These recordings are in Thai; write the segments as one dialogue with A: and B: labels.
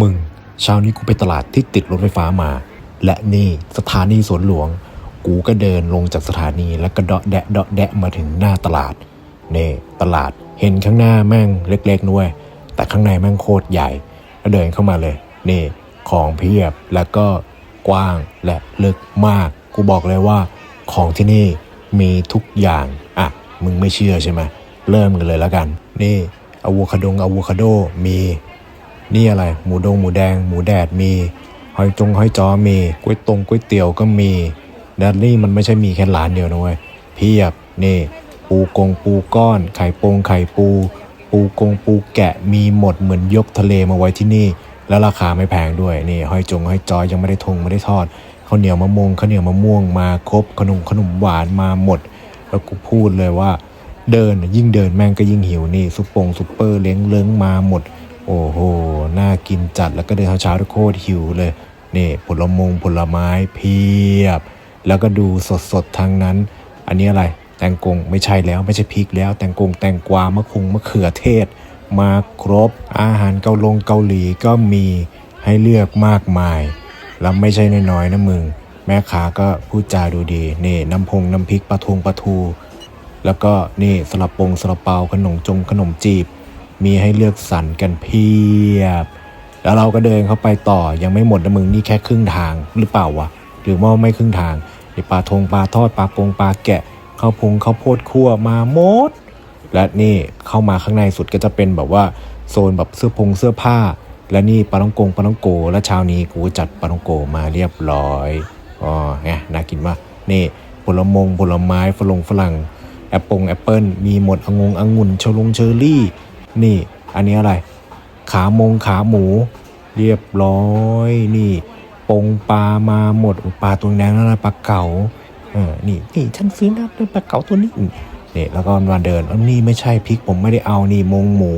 A: มึงเช้านี้กูไปตลาดที่ติดรถไฟฟ้ามา และนี่สถานีสวนหลวง กูก็เดินลงจากสถานีแล้วก็เดาะแดะเดาะแดะมาถึงหน้าตลาดเน่ตลาดเห็นข้างหน้าแม่งเล็กๆด้วย แต่ข้างในแม่งโคตรใหญ่ แล้วเดินเข้ามาเลยนี่ของเพียบแล้วก็กว้างและลึกมาก กูบอกเลยว่า ของที่นี่มีทุกอย่างอะมึงไม่เชื่อใช่ไหมเริ่มกันเลยแล้วกัน นี่อะโวคาโดงอะโวคาโดมี นี่อะไร หมูดงหมูแดง หมูแดดมีหอยจงหอยจอมีก๋วยตงก๋วยเตี๋ยวก็มีและนี่มันไม่ใช่มีแค่ร้านเดียวนะเว้ยเพียบนี่ ปูกงปูก้อน ไข่ปงไข่ปู ปูกงปูแกะมีหมดเหมือนยกทะเลมาไว้ที่นี่ แล้วราคาไม่แพงด้วยนี่หอยจงหอยจอยังไม่ได้ทงไม่ได้ทอดข้าวเหนียวมะม่วงข้าวเหนียวมะม่วงมาครบขนมขนมหวานมาหมด แล้วกูพูดเลยว่า เดินยิ่งเดินแม่งก็ยิ่งหิวนี่ซุปปงซุปเปอร์เล้งเล้งมาหมด โอ้โห น่ากินจัดแล้วก็เดินเช้าๆทุกโคตรหิวเลย นี่ผลมงผลไม้เพียบ แล้วก็ดูสดๆทางนั้น อันนี้อะไร แตงกงไม่ใช่แล้วไม่ใช่พริกแล้ว แตงกงแตงกวามะคงมะเขือเทศ มาครบ อาหารเกาลงเกาหลีก็มีให้เลือกมากมาย แล้วไม่ใช่น้อยๆนะมึง แม่ค้าก็พูดจาดูดี นี่น้ำพงน้ำพริกปลาทงปลาทู แล้วก็นี่สลับปงสลับเปาขนมจงขนมจีบ มีให้เลือกสรรกันเพียบ แล้วเราก็เดินเข้าไปต่อยังไม่หมดนะมึงนี่แค่ครึ่งทางหรือเปล่าวะหรือว่าไม่ครึ่งทางปลาทงปลาทอดปลาปงปลาแกะข้าวพุงข้าวโพดคั่วมาหมด และนี่เข้ามาข้างในสุดก็จะเป็นแบบว่าโซนแบบเสื้อพงเสื้อผ้า และนี่ปลาต้องกงปลาต้องโก และเช้านี้กูจัดปลาต้องโกมาเรียบร้อยอ๋อไงน่ากินมากนี่ผลมงผลไม้ฝรั่งฝรั่งแอปปงแอปเปิลมีหมดองงองุ่นเชลงเชอร์รี่ นี่ อันนี้อะไร ขามงขาหมู เรียบร้อย นี่ปงปลามาหมดปลาตัวแดงนั่นนะปลาเก๋าเออนี่นี่ฉันซื้อนะเป็นปลาเก๋าตัวนี้นี่แล้วก็มาเดินนี่ไม่ใช่พริกผมไม่ได้เอานี่มงหมู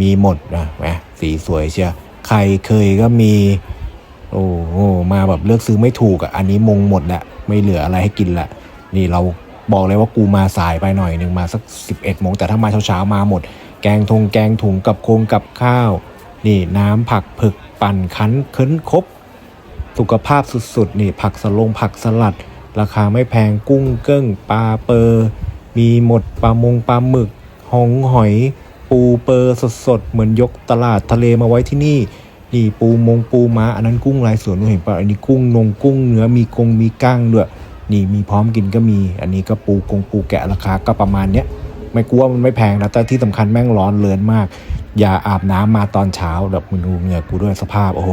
A: มีหมดนะแหมสีสวยเชียวไข่เคยก็มี โอ้โหมาแบบเลือกซื้อไม่ถูกอะอันนี้มงหมดแหละไม่เหลืออะไรให้กินละนี่เราบอกเลยว่ากูมาสายไปหน่อยหนึ่งมาสัก 11โมงแต่ถ้ามาเช้าๆมาหมด แกงทงแกงถุงกับโครงกับข้าว นี่น้ำผักผึกปั่นคั้นเคิ้นครบ สุขภาพสุดๆ นี่ผักสลงผักสลัด ราคาไม่แพงกุ้งเกิ้งปลาเปอร์มีหมดปลามงปลาหมึก หงหอย ปูเปอร์สดๆ เหมือนยกตลาดทะเลมาไว้ที่นี่ นี่ปูมงปูม้า อันนั้นกุ้งลายสวนเห็นปะอันนี้กุ้งนงกุ้งเนื้อมีกงมีก้างด้วยนี่มีพร้อมกินก็มี อันนี้ก็ปูกงปูแกะราคาก็ประมาณเนี้ย ไม่กลัวมันไม่แพงนะแต่ที่สำคัญแม่งร้อนเลินมาก อย่าอาบน้ำมาตอนเช้าแบบมึงดูเหงื่อกูด้วยสภาพโอ้โห